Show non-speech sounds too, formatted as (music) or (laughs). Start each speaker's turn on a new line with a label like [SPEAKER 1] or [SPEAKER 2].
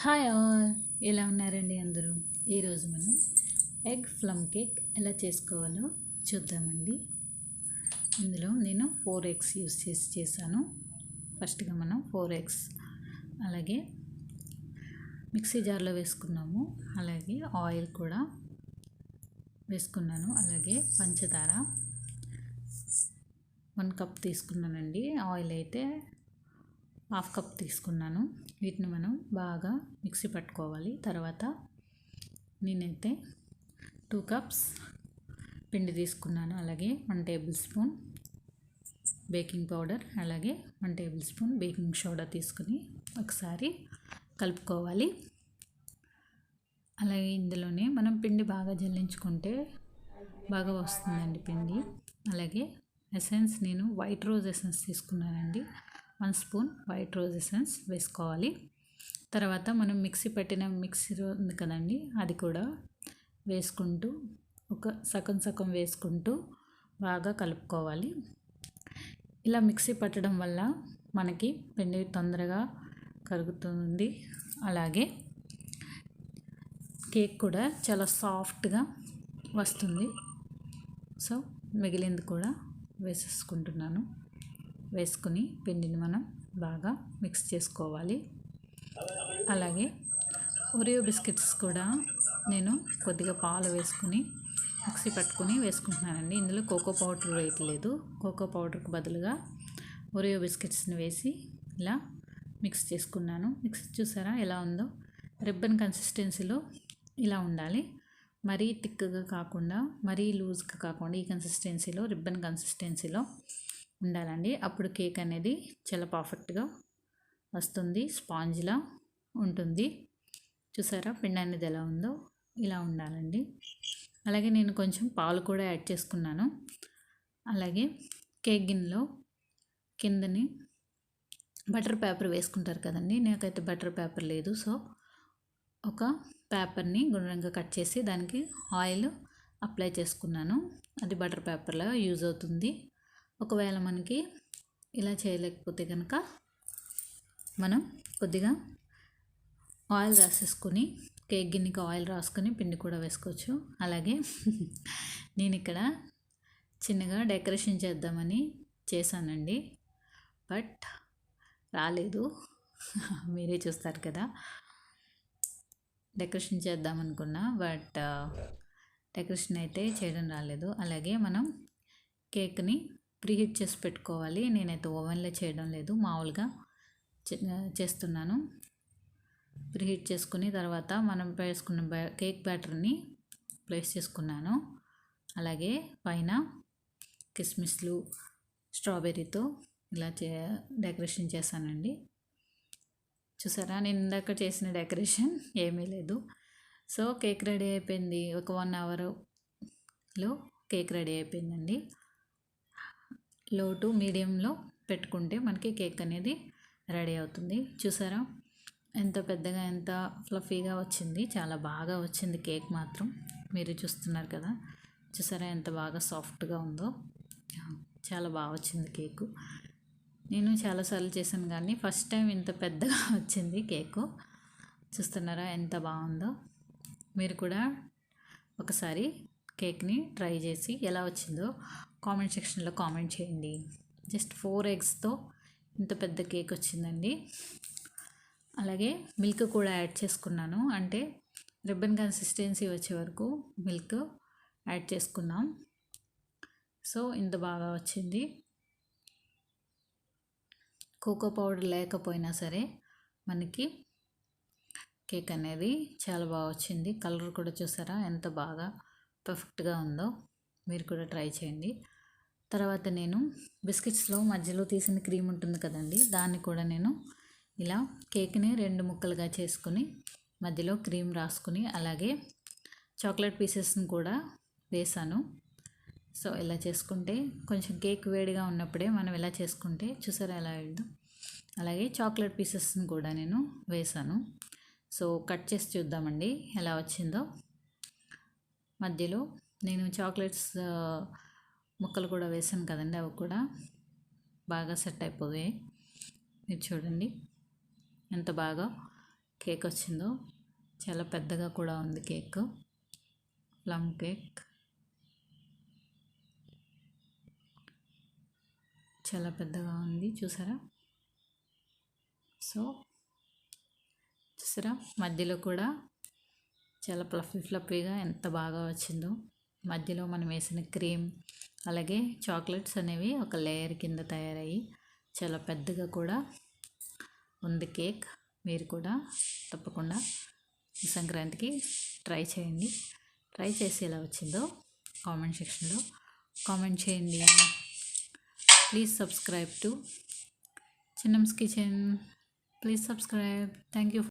[SPEAKER 1] Hi all. ఎలా ఉన్నారండి అందరూ? ఈరోజు మనం ఎగ్ ఫ్లమ్ కేక్ ఎలా చేసుకోవాలో చూద్దామండి. ఇందులో నేను ఫోర్ ఎగ్స్ యూస్ చేసి చేశాను. ఫస్ట్గా మనం ఫోర్ ఎగ్స్ అలాగే మిక్సీ జార్లో వేసుకున్నాము. అలాగే ఆయిల్ కూడా వేసుకున్నాను. అలాగే పంచదార వన్ కప్ తీసుకున్నానండి. ఆయిల్ అయితే హాఫ్ కప్ తీసుకున్నాను. వీటిని మనం బాగా మిక్సీ పట్టుకోవాలి. తర్వాత నేనైతే టూ కప్స్ పిండి తీసుకున్నాను. అలాగే one table spoon baking powder అలాగే one table spoon baking soda తీసుకుని ఒకసారి కలుపుకోవాలి. అలాగే ఇందులోనే మనం పిండి బాగా జల్లించుకుంటే బాగా వస్తుందండి పిండి. అలాగే ఎసెన్స్ నేను వైట్ రోజ్ ఎసెన్స్ తీసుకున్నానండి. One spoon white rose essence వేసుకోవాలి. తర్వాత మనం మిక్సీ పెట్టిన మిక్సీ ఉంది కదండి అది కూడా వేసుకుంటూ ఒక సగం సగం వేసుకుంటూ బాగా కలుపుకోవాలి. ఇలా మిక్సీ పట్టడం వల్ల మనకి పిండి తొందరగా కరుగుతుంది. అలాగే కేక్ కూడా చాలా సాఫ్ట్గా వస్తుంది. సో మిగిలింది కూడా వేసేసుకుంటున్నాను. వేసుకుని పిండిని మనం బాగా మిక్స్ చేసుకోవాలి. అలాగే ఒరియో బిస్కెట్స్ కూడా నేను కొద్దిగా పాలు వేసుకుని మిక్సీ పట్టుకుని వేసుకుంటున్నానండి. ఇందులో కోకో పౌడర్ వేయట్లేదు కోకో పౌడర్కి బదులుగా ఒరియో బిస్కెట్స్ని వేసి ఇలా మిక్స్ చేసుకున్నాను. మిక్స్ చూసారా ఎలా ఉందో? రిబ్బన్ కన్సిస్టెన్సీలో ఇలా ఉండాలి. మరీ టిక్గా కాకుండా మరీ లూజ్గా కాకుండా ఈ కన్సిస్టెన్సీలో రిబ్బన్ కన్సిస్టెన్సీలో ఉండాలండి. అప్పుడు కేక్ అనేది చాలా పర్ఫెక్ట్గా వస్తుంది. స్పాంజ్లా ఉంటుంది. చూసారా? పిండి అనేది ఎలా ఉందో ఇలా ఉండాలండి. అలాగే నేను కొంచెం పాలు కూడా యాడ్ చేసుకున్నాను. అలాగే కేక్ గిన్నెలో కిందని బటర్ పేపర్ వేసుకుంటారు కదండి. నాకైతే బటర్ పేపర్ లేదు. సో ఒక పేపర్ని గుండ్రంగా కట్ చేసి దానికి ఆయిల్ అప్లై చేసుకున్నాను. అది బటర్ పేపర్లా యూజ్ అవుతుంది. ఒకవేళ మనకి ఇలా చేయలేకపోతే కనుక మనం కొద్దిగా ఆయిల్ రాసేసుకొని కేక్ గిన్నెకి ఆయిల్ రాసుకొని పిండి కూడా వేసుకోవచ్చు. అలాగే (laughs) నేను ఇక్కడ చిన్నగా డెకరేషన్ చేద్దామని చేశానండి. బట్ రాలేదు. (laughs) మీరే చూస్తారు కదా. డెకరేషన్ చేద్దాం అనుకున్నా బట్ డెకరేషన్ అయితే చేయడం రాలేదు. అలాగే మనం కేక్ని ప్రీహీట్ చేసి పెట్టుకోవాలి. నేనైతే ఓవెన్లో చేయడం లేదు. మామూలుగా చేస్తున్నాను. ప్రీహీట్ చేసుకుని తర్వాత మనం వేసుకున్న కేక్ బ్యాటర్ని ప్లేస్ చేసుకున్నాను. అలాగే పైన కిస్మిస్లు స్ట్రాబెర్రీతో ఇలా చే డెకరేషన్ చేశానండి. చూసారా? నేను ఇందాక చేసిన డెకరేషన్ ఏమీ లేదు. సో కేక్ రెడీ అయిపోయింది. ఒక వన్ అవర్లో కేక్ రెడీ అయిపోయిందండి. లో టు మీడియంలో పెట్టుకుంటే మనకి కేక్ అనేది రెడీ అవుతుంది. చూసారా? ఎంత పెద్దగా ఎంత ఫ్లఫీగా వచ్చింది. చాలా బాగా వచ్చింది కేక్ మాత్రం. మీరు చూస్తున్నారు కదా? చూసారా ఎంత బాగా సాఫ్ట్గా ఉందో? చాలా బాగా వచ్చింది కేకు. నేను చాలాసార్లు చేశాను కానీ ఫస్ట్ టైం ఇంత పెద్దగా (laughs) వచ్చింది కేకు. చూస్తున్నారా ఎంత బాగుందో? మీరు కూడా ఒకసారి కేక్ని ట్రై చేసి ఎలా వచ్చిందో కామెంట్ సెక్షన్లో కామెంట్ చేయండి. జస్ట్ ఫోర్ ఎగ్స్తో ఇంత పెద్ద కేక్ వచ్చిందండి. అలాగే మిల్క్ కూడా యాడ్ చేసుకున్నాను. అంటే రిబ్బన్ కన్సిస్టెన్సీ వచ్చే వరకు మిల్క్ యాడ్ చేసుకున్నాం. సో ఇంత బాగా వచ్చింది. కోకో పౌడర్ లేకపోయినా సరే మనకి కేక్ అనేది చాలా బాగా వచ్చింది. కలర్ కూడా చూసారా? ఎంత బాగా పర్ఫెక్ట్గా ఉందో. మీరు కూడా ట్రై చేయండి. తర్వాత నేను బిస్కెట్స్లో మధ్యలో తీసిన క్రీమ్ ఉంటుంది కదండి దాన్ని కూడా నేను ఇలా కేక్ని రెండు ముక్కలుగా చేసుకుని మధ్యలో క్రీమ్ రాసుకుని అలాగే చాక్లెట్ పీసెస్ని కూడా వేసాను. సో ఇలా చేసుకుంటే కొంచెం కేక్ వేడిగా ఉన్నప్పుడే మనం ఇలా చేసుకుంటే చూసారా ఎలా అయిందో? అలాగే చాక్లెట్ పీసెస్ని కూడా నేను వేసాను. సో కట్ చేసి చూద్దామండి ఎలా వచ్చిందో. మధ్యలో నేను చాక్లెట్స్ ముక్కలు కూడా వేసాను కదండి అవి కూడా బాగా సెట్ అయిపోయాయి. మీరు చూడండి ఎంత బాగా కేక్ వచ్చిందో. చాలా పెద్దగా కూడా ఉంది కేక్. Plum cake. చాలా పెద్దగా ఉంది చూసారా? సో చూసారా? మధ్యలో కూడా చాలా ఫ్లఫీ ఫ్లఫీగా ఎంత బాగా వచ్చిందో. మధ్యలో మనం వేసిన క్రీమ్ అలాగే చాక్లెట్స్ అనేవి ఒక లేయర్ కింద తయారయ్యి చాలా పెద్దగా కూడా ఉంది కేక్. మీరు కూడా తప్పకుండా సంక్రాంతికి ట్రై చేయండి. ట్రై చేసి ఎలా వచ్చిందో కామెంట్ సెక్షన్లో కామెంట్ చేయండి. Please subscribe to Chinnam's kitchen. Please subscribe. Thank you.